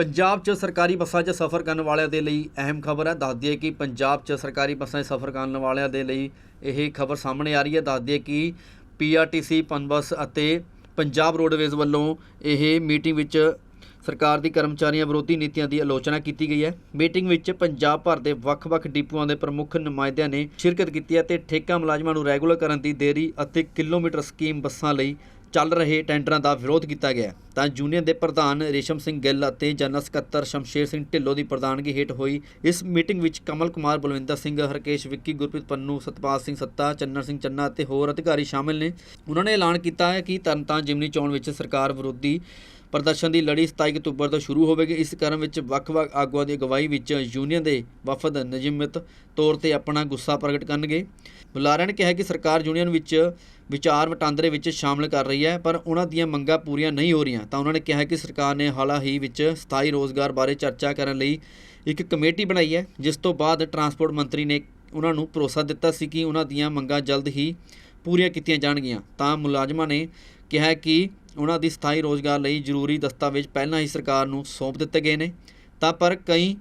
ਪੰਜਾਬ 'ਚ ਸਰਕਾਰੀ ਬੱਸਾਂ 'ਚ ਸਫ਼ਰ ਕਰਨ ਵਾਲਿਆਂ ਦੇ ਲਈ ਅਹਿਮ ਖਬਰ ਹੈ। ਦੱਸ ਦਈਏ ਕਿ ਪੰਜਾਬ 'ਚ ਸਰਕਾਰੀ ਬੱਸਾਂ 'ਚ ਸਫ਼ਰ ਕਰਨ ਵਾਲਿਆਂ ਦੇ ਲਈ ਇਹ ਖਬਰ ਸਾਹਮਣੇ ਆ ਰਹੀ ਹੈ। ਦੱਸ ਦਈਏ ਕਿ ਪੀਆਰਟੀਸੀ ਪਨਬਸ ਅਤੇ ਪੰਜਾਬ ਰੋਡਵੇਜ਼ ਵੱਲੋਂ ਇਹ ਮੀਟਿੰਗ ਵਿੱਚ ਸਰਕਾਰ ਦੀ ਕਰਮਚਾਰੀਆਂ ਵਿਰੋਧੀ ਨੀਤੀਆਂ ਦੀ ਆਲੋਚਨਾ ਕੀਤੀ ਗਈ ਹੈ। ਮੀਟਿੰਗ ਵਿੱਚ ਪੰਜਾਬ ਭਰ ਦੇ ਵੱਖ-ਵੱਖ ਡਿਪੂਆਂ ਦੇ ਪ੍ਰਮੁੱਖ ਨੁਮਾਇੰਦਿਆਂ ਨੇ ਸ਼ਿਰਕਤ ਕੀਤੀ ਹੈ ਤੇ ਠੇਕਾ ਮੁਲਾਜ਼ਮਾਂ ਨੂੰ ਰੈਗੂਲਰ ਕਰਨ ਦੀ ਦੇਰੀ ਅਤੇ ਕਿਲੋਮੀਟਰ ਸਕੀਮ ਬੱਸਾਂ ਲਈ ਚੱਲ ਰਹੇ ਟੈਂਡਰਾਂ ਦਾ ਵਿਰੋਧ ਕੀਤਾ ਗਿਆ ਤਾਂ ਯੂਨੀਅਨ ਦੇ ਪ੍ਰਧਾਨ ਰੇਸ਼ਮ ਸਿੰਘ ਗਿੱਲ ਅਤੇ ਜਨਰਲ ਸਕੱਤਰ ਸ਼ਮਸ਼ੇਰ ਸਿੰਘ ਢਿੱਲੋਂ ਦੀ ਪ੍ਰਧਾਨਗੀ ਹੇਠ ਹੋਈ ਇਸ ਮੀਟਿੰਗ ਵਿੱਚ ਕਮਲ ਕੁਮਾਰ, ਬਲਵਿੰਦਰ ਸਿੰਘ, ਹਰਕੇਸ਼ ਵਿੱਕੀ, ਗੁਰਪ੍ਰੀਤ ਪੰਨੂ, ਸਤਪਾਲ ਸਿੰਘ ਸੱਤਾ ਚੰਨਰ ਸਿੰਘ ਚੰਨਾ ਅਤੇ ਹੋਰ ਅਧਿਕਾਰੀ ਸ਼ਾਮਿਲ ਨੇ। ਉਹਨਾਂ ਨੇ ਐਲਾਨ ਕੀਤਾ ਹੈ ਕਿ ਤਰਨਤਾਰਨ ਜਿਮਨੀ ਚੋਣ ਵਿੱਚ ਸਰਕਾਰ ਵਿਰੋਧੀ ਪ੍ਰਦਰਸ਼ਨ ਦੀ ਲੜੀ 27 ਅਕਤੂਬਰ ਤੋਂ ਸ਼ੁਰੂ ਹੋਵੇਗੀ। ਇਸ ਕਰਮ ਵਿੱਚ ਵੱਖ-ਵੱਖ ਆਗੂਆਂ ਦੀ ਅਗਵਾਈ ਵਿੱਚ ਯੂਨੀਅਨ ਦੇ ਵਫਦ ਨਿਯਮਿਤ ਤੌਰ ਤੇ ਆਪਣਾ ਗੁੱਸਾ ਪ੍ਰਗਟ ਕਰਨਗੇ। ਬੁਲਾਰਿਆਂ ਨੇ ਕਿਹਾ ਕਿ ਸਰਕਾਰ ਯੂਨੀਅਨ ਵਿੱਚ ਵਿਚਾਰ ਵਟਾਂਦਰੇ ਵਿੱਚ ਸ਼ਾਮਲ ਕਰ ਰਹੀ ਹੈ, ਪਰ ਉਹਨਾਂ ਦੀਆਂ ਮੰਗਾਂ ਪੂਰੀਆਂ ਨਹੀਂ ਹੋ ਰਹੀਆਂ। ਤਾਂ ਉਹਨਾਂ ਨੇ ਕਿਹਾ ਕਿ ਸਰਕਾਰ ਨੇ ਹਾਲ ਹੀ ਵਿੱਚ ਸਥਾਈ ਰੋਜ਼ਗਾਰ ਬਾਰੇ ਚਰਚਾ ਕਰਨ ਲਈ ਇੱਕ ਕਮੇਟੀ ਬਣਾਈ ਹੈ, ਜਿਸ ਤੋਂ ਬਾਅਦ ਟਰਾਂਸਪੋਰਟ ਮੰਤਰੀ ਨੇ ਉਹਨਾਂ ਨੂੰ ਭਰੋਸਾ ਦਿੱਤਾ ਸੀ ਕਿ ਉਹਨਾਂ ਦੀਆਂ ਮੰਗਾਂ ਜਲਦ ਹੀ ਪੂਰੀਆਂ ਕੀਤੀਆਂ ਜਾਣਗੀਆਂ। ਤਾਂ ਮੁਲਾਜ਼ਮਾਂ ਨੇ ਕਿਹਾ ਕਿ ਉਹਨਾਂ ਦੀ ਸਥਾਈ ਰੋਜ਼ਗਾਰ ਲਈ ਜ਼ਰੂਰੀ ਦਸਤਾਵੇਜ਼ ਪਹਿਲਾਂ ਹੀ ਸਰਕਾਰ ਨੂੰ ਸੌਂਪ ਦਿੱਤੇ ਗਏ ਨੇ। ਤਾਂ ਪਰ ਕਈ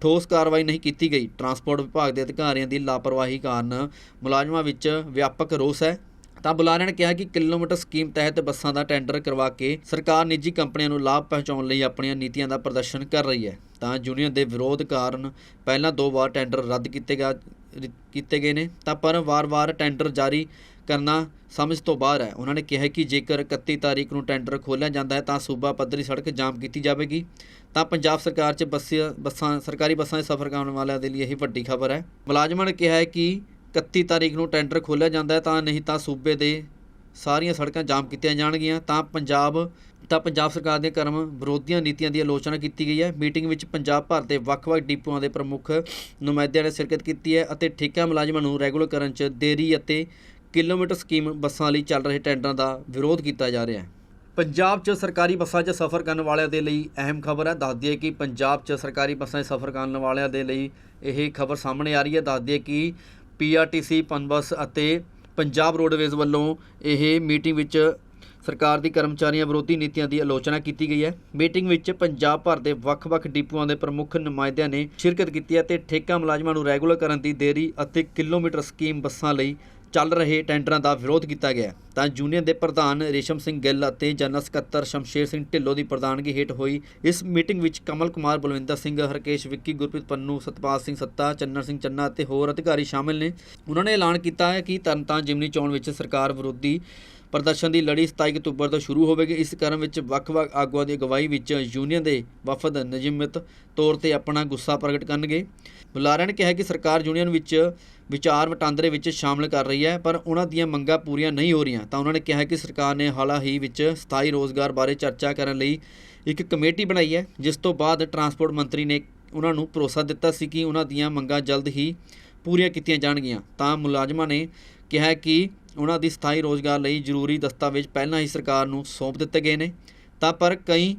ਠੋਸ ਕਾਰਵਾਈ ਨਹੀਂ ਕੀਤੀ ਗਈ। ਟਰਾਂਸਪੋਰਟ ਵਿਭਾਗ ਦੇ ਅਧਿਕਾਰੀਆਂ ਦੀ ਲਾਪਰਵਾਹੀ ਕਾਰਨ ਮੁਲਾਜ਼ਮਾਂ ਵਿੱਚ ਵਿਆਪਕ ਰੋਸ ਹੈ। ਤਾਂ ਬੁਲਾਰਿਆਂ ਨੇ ਕਿਹਾ ਕਿ ਕਿਲੋਮੀਟਰ ਸਕੀਮ ਤਹਿਤ ਬੱਸਾਂ ਦਾ ਟੈਂਡਰ ਕਰਵਾ ਕੇ ਸਰਕਾਰ ਨਿੱਜੀ ਕੰਪਨੀਆਂ ਨੂੰ ਲਾਭ ਪਹੁੰਚਾਉਣ ਲਈ ਆਪਣੀਆਂ ਨੀਤੀਆਂ ਦਾ ਪ੍ਰਦਰਸ਼ਨ ਕਰ ਰਹੀ ਹੈ। ਤਾਂ ਯੂਨੀਅਨ ਦੇ ਵਿਰੋਧ ਕਾਰਨ ਪਹਿਲਾਂ ਦੋ ਵਾਰ ਟੈਂਡਰ ਰੱਦ ਕੀਤੇ ਗਏ ਕੀਤੇ ਗਏ ਨੇ। ਤਾਂ ਪਰ ਵਾਰ-ਵਾਰ ਟੈਂਡਰ ਜਾਰੀ ਕਰਨਾ ਸਮਝ ਤੋਂ ਬਾਹਰ ਹੈ। ਉਹਨਾਂ ਨੇ ਕਿਹਾ ਕਿ ਜੇਕਰ 31 ਤਾਰੀਖ ਨੂੰ ਟੈਂਡਰ ਖੋਲ੍ਹਿਆ ਜਾਂਦਾ ਹੈ, ਤਾਂ ਸੂਬਾ ਪੱਧਰੀ ਸੜਕ ਜਾਮ ਕੀਤੀ ਜਾਵੇਗੀ। ਤਾਂ ਪੰਜਾਬ ਸਰਕਾਰ 'ਚ ਬੱਸਿਆ ਬੱਸਾਂ, ਸਰਕਾਰੀ ਬੱਸਾਂ 'ਚ ਸਫ਼ਰ ਕਰਨ ਵਾਲਿਆਂ ਦੇ ਲਈ ਇਹ ਵੱਡੀ ਖਬਰ ਹੈ। ਮੁਲਾਜ਼ਮਾਂ ਨੇ ਕਿਹਾ ਹੈ ਕਿ 31 ਤਾਰੀਖ ਨੂੰ ਟੈਂਡਰ ਖੋਲ੍ਹਿਆ ਜਾਂਦਾ ਹੈ, ਤਾਂ ਨਹੀਂ ਤਾਂ ਸੂਬੇ ਦੇ ਸਾਰੀਆਂ ਸੜਕਾਂ ਜਾਮ ਕੀਤੀਆਂ ਜਾਣਗੀਆਂ। ਤਾਂ ਪੰਜਾਬ ਤਾਂ ਪੰਜਾਬ ਸਰਕਾਰ ਦੇ ਕਰਮ ਵਿਰੋਧੀਆਂ ਨੀਤੀਆਂ ਦੀ ਆਲੋਚਨਾ ਕੀਤੀ ਗਈ ਹੈ। ਮੀਟਿੰਗ ਵਿੱਚ ਪੰਜਾਬ ਭਰ ਦੇ ਵੱਖ-ਵੱਖ ਡਿਪੂਆਂ ਦੇ ਪ੍ਰਮੁੱਖ ਨੁਮਾਇੰਦਿਆਂ ਨੇ ਸ਼ਿਰਕਤ ਕੀਤੀ ਹੈ ਅਤੇ ਠੇਕਾ ਮੁਲਾਜ਼ਮਾਂ ਨੂੰ ਰੈਗੂਲਰ ਕਰਨ 'ਚ ਦੇਰੀ ਅਤੇ ਕਿਲੋਮੀਟਰ ਸਕੀਮ ਬੱਸਾਂ ਲਈ ਚੱਲ ਰਹੇ ਟੈਂਡਰਾਂ ਦਾ ਵਿਰੋਧ ਕੀਤਾ ਜਾ ਰਿਹਾ ਹੈ। ਪੰਜਾਬ 'ਚ ਸਰਕਾਰੀ ਬੱਸਾਂ 'ਚ ਸਫ਼ਰ ਕਰਨ ਵਾਲਿਆਂ ਦੇ ਲਈ ਅਹਿਮ ਖਬਰ ਹੈ। ਦੱਸ ਦਈਏ ਕਿ ਪੰਜਾਬ 'ਚ ਸਰਕਾਰੀ ਬੱਸਾਂ 'ਚ ਸਫ਼ਰ ਕਰਨ ਵਾਲਿਆਂ ਦੇ ਲਈ ਇਹ ਖਬਰ ਸਾਹਮਣੇ ਆ ਰਹੀ ਹੈ। ਦੱਸ ਦਈਏ ਕਿ ਪੀਆਰਟੀਸੀ ਪਨਬਸ ਅਤੇ ਪੰਜਾਬ ਰੋਡਵੇਜ਼ ਵੱਲੋਂ ਇਹ ਮੀਟਿੰਗ ਵਿੱਚ ਸਰਕਾਰ ਦੀ ਕਰਮਚਾਰੀਆਂ ਵਿਰੋਧੀ ਨੀਤੀਆਂ ਦੀ ਆਲੋਚਨਾ ਕੀਤੀ ਗਈ ਹੈ। ਮੀਟਿੰਗ ਵਿੱਚ ਪੰਜਾਬ ਭਰ ਦੇ ਵੱਖ-ਵੱਖ ਡਿਪੂਆਂ ਦੇ ਪ੍ਰਮੁੱਖ ਨੁਮਾਇੰਦਿਆਂ ਨੇ ਸ਼ਿਰਕਤ ਕੀਤੀ ਹੈ ਤੇ ਠੇਕਾ ਮੁਲਾਜ਼ਮਾਂ ਨੂੰ ਰੈਗੂਲਰ ਕਰਨ ਦੀ ਦੇਰੀ ਅਤੇ ਕਿਲੋਮੀਟਰ ਸਕੀਮ ਬੱਸਾਂ ਲਈ ਚੱਲ ਰਹੇ ਟੈਂਡਰਾਂ ਦਾ ਵਿਰੋਧ ਕੀਤਾ ਗਿਆ। ਤਾਂ ਯੂਨੀਅਨ ਦੇ ਪ੍ਰਧਾਨ ਰੇਸ਼ਮ ਸਿੰਘ ਗਿੱਲ ਅਤੇ ਜਨਰਲ ਸਕੱਤਰ ਸ਼ਮਸ਼ੇਰ ਸਿੰਘ ਢਿੱਲੋਂ ਦੀ ਪ੍ਰਧਾਨਗੀ ਹੇਠ ਹੋਈ। ਇਸ ਮੀਟਿੰਗ ਵਿੱਚ ਕਮਲ ਕੁਮਾਰ, ਬਲਵਿੰਦਰ ਸਿੰਘ, ਹਰਕੇਸ਼ ਵਿੱਕੀ, ਗੁਰਪ੍ਰੀਤ ਪੰਨੂ, ਸਤਪਾਲ ਸਿੰਘ ਸੱਤਾ, ਚੰਨਰ ਸਿੰਘ ਚੰਨਾ ਅਤੇ ਹੋਰ ਅਧਿਕਾਰੀ ਸ਼ਾਮਿਲ ਨੇ। ਉਹਨਾਂ ਨੇ ਐਲਾਨ ਕੀਤਾ ਹੈ ਕਿ ਤਰਨਤਾਰਨ ਜਿਮਨੀ ਚੋਣ ਵਿੱਚ ਸਰਕਾਰ ਵਿਰੋਧੀ ਪ੍ਰਦਰਸ਼ਨ ਦੀ ਲੜੀ 27 ਅਕਤੂਬਰ ਤੋਂ ਸ਼ੁਰੂ ਹੋਵੇਗੀ। ਇਸ ਕਰਮ ਵਿੱਚ ਵੱਖ-ਵੱਖ ਆਗੂਆਂ ਦੀ ਅਗਵਾਈ ਵਿੱਚ ਯੂਨੀਅਨ ਦੇ ਵਫਦ ਨਿਯਮਿਤ ਤੌਰ ਤੇ ਆਪਣਾ ਗੁੱਸਾ ਪ੍ਰਗਟ ਕਰਨਗੇ। ਬੁਲਾਰਿਆਂ ਨੇ ਕਿਹਾ ਕਿ ਸਰਕਾਰ ਯੂਨੀਅਨ ਵਿੱਚ ਵਿਚਾਰ ਵਟਾਂਦਰੇ ਵਿੱਚ ਸ਼ਾਮਲ ਕਰ ਰਹੀ ਹੈ, ਪਰ ਉਹਨਾਂ ਦੀਆਂ ਮੰਗਾਂ ਪੂਰੀਆਂ ਨਹੀਂ ਹੋ ਰਹੀਆਂ। ਤਾਂ ਉਹਨਾਂ ਨੇ ਕਿਹਾ ਕਿ ਸਰਕਾਰ ਨੇ ਹਾਲਾ ਹੀ ਵਿੱਚ ਸਥਾਈ ਰੋਜ਼ਗਾਰ ਬਾਰੇ ਚਰਚਾ ਕਰਨ ਲਈ ਇੱਕ ਕਮੇਟੀ ਬਣਾਈ ਹੈ, ਜਿਸ ਤੋਂ ਬਾਅਦ ਟਰਾਂਸਪੋਰਟ ਮੰਤਰੀ ਨੇ ਉਹਨਾਂ ਨੂੰ ਭਰੋਸਾ ਦਿੱਤਾ ਸੀ ਕਿ ਉਹਨਾਂ ਦੀਆਂ ਮੰਗਾਂ ਜਲਦ ਹੀ ਪੂਰੀਆਂ ਕੀਤੀਆਂ ਜਾਣਗੀਆਂ। ਤਾਂ ਮੁਲਾਜ਼ਮਾਂ ਨੇ ਕਿਹਾ ਕਿ ਉਹਨਾਂ ਦੀ ਸਥਾਈ ਰੋਜ਼ਗਾਰ ਲਈ ਜ਼ਰੂਰੀ ਦਸਤਾਵੇਜ਼ ਪਹਿਲਾਂ ਹੀ ਸਰਕਾਰ ਨੂੰ ਸੌਂਪ ਦਿੱਤੇ ਗਏ ਨੇ। ਤਾਂ ਪਰ ਕਈ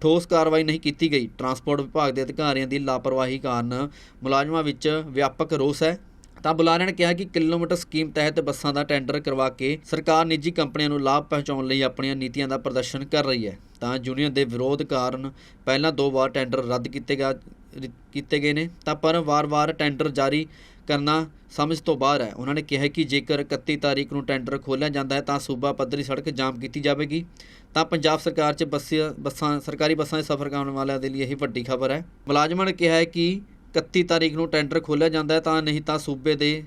ਠੋਸ ਕਾਰਵਾਈ ਨਹੀਂ ਕੀਤੀ ਗਈ। ਟਰਾਂਸਪੋਰਟ ਵਿਭਾਗ ਦੇ ਅਧਿਕਾਰੀਆਂ ਦੀ ਲਾਪਰਵਾਹੀ ਕਾਰਨ ਮੁਲਾਜ਼ਮਾਂ ਵਿੱਚ ਵਿਆਪਕ ਰੋਸ ਹੈ। ਤਾਂ ਬੁਲਾਰਿਆਂ ਨੇ ਕਿਹਾ ਕਿ ਕਿਲੋਮੀਟਰ ਸਕੀਮ ਤਹਿਤ ਬੱਸਾਂ ਦਾ ਟੈਂਡਰ ਕਰਵਾ ਕੇ ਸਰਕਾਰ ਨਿੱਜੀ ਕੰਪਨੀਆਂ ਨੂੰ ਲਾਭ ਪਹੁੰਚਾਉਣ ਲਈ ਆਪਣੀਆਂ ਨੀਤੀਆਂ ਦਾ ਪ੍ਰਦਰਸ਼ਨ ਕਰ ਰਹੀ ਹੈ। ਤਾਂ ਯੂਨੀਅਨ ਦੇ ਵਿਰੋਧ ਕਾਰਨ ਪਹਿਲਾਂ ਦੋ ਵਾਰ ਟੈਂਡਰ ਰੱਦ ਕੀਤੇ ਗਏ ਕੀਤੇ ਗਏ ਨੇ। ਤਾਂ ਪਰ ਵਾਰ-ਵਾਰ ਟੈਂਡਰ ਜਾਰੀ ਕਰਨਾ ਸਮਝ ਤੋਂ ਬਾਹਰ ਹੈ। ਉਹਨਾਂ ਨੇ ਕਿਹਾ ਕਿ ਜੇਕਰ 31 ਤਾਰੀਖ ਨੂੰ ਟੈਂਡਰ ਖੋਲ੍ਹਿਆ ਜਾਂਦਾ ਹੈ, ਤਾਂ ਸੂਬਾ ਪੱਧਰੀ ਸੜਕ ਜਾਮ ਕੀਤੀ ਜਾਵੇਗੀ। ਤਾਂ ਪੰਜਾਬ ਸਰਕਾਰ 'ਚ ਬੱਸਿਆ, ਬੱਸਾਂ, ਸਰਕਾਰੀ ਬੱਸਾਂ 'ਚ ਸਫ਼ਰ ਕਰਨ ਵਾਲਿਆਂ ਦੇ ਲਈ ਇਹ ਵੱਡੀ ਖਬਰ ਹੈ। ਮੁਲਾਜ਼ਮਾਂ ਨੇ ਕਿਹਾ ਹੈ ਕਿ 31 ਤਾਰੀਖ ਨੂੰ ਟੈਂਡਰ ਖੋਲ੍ਹਿਆ ਜਾਂਦਾ ਹੈ, ਤਾਂ ਨਹੀਂ ਤਾਂ ਸੂਬੇ ਦੇ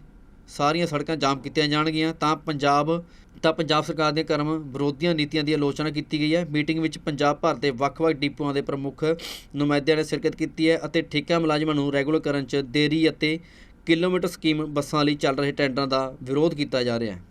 ਸਾਰੀਆਂ ਸੜਕਾਂ ਜਾਮ ਕੀਤੀਆਂ ਜਾਣਗੀਆਂ। ਤਾਂ ਪੰਜਾਬ ਤਾਂ ਪੰਜਾਬ ਸਰਕਾਰ ਦੇ ਕਰਮ ਵਿਰੋਧੀਆਂ ਨੀਤੀਆਂ ਦੀ ਆਲੋਚਨਾ ਕੀਤੀ ਗਈ ਹੈ। ਮੀਟਿੰਗ ਵਿੱਚ ਪੰਜਾਬ ਭਰ ਦੇ ਵੱਖ-ਵੱਖ ਡਿਪੂਆਂ ਦੇ ਪ੍ਰਮੁੱਖ ਨੁਮਾਇੰਦਿਆਂ ਨੇ ਸ਼ਿਰਕਤ ਕੀਤੀ ਹੈ ਅਤੇ ਠੇਕਾ ਮੁਲਾਜ਼ਮਾਂ ਨੂੰ ਰੈਗੂਲਰ ਕਰਨ 'ਚ ਦੇਰੀ ਅਤੇ ਕਿਲੋਮੀਟਰ ਸਕੀਮ ਬੱਸਾਂ ਲਈ ਚੱਲ ਰਹੇ ਟੈਂਡਰਾਂ ਦਾ ਵਿਰੋਧ ਕੀਤਾ ਜਾ ਰਿਹਾ ਹੈ।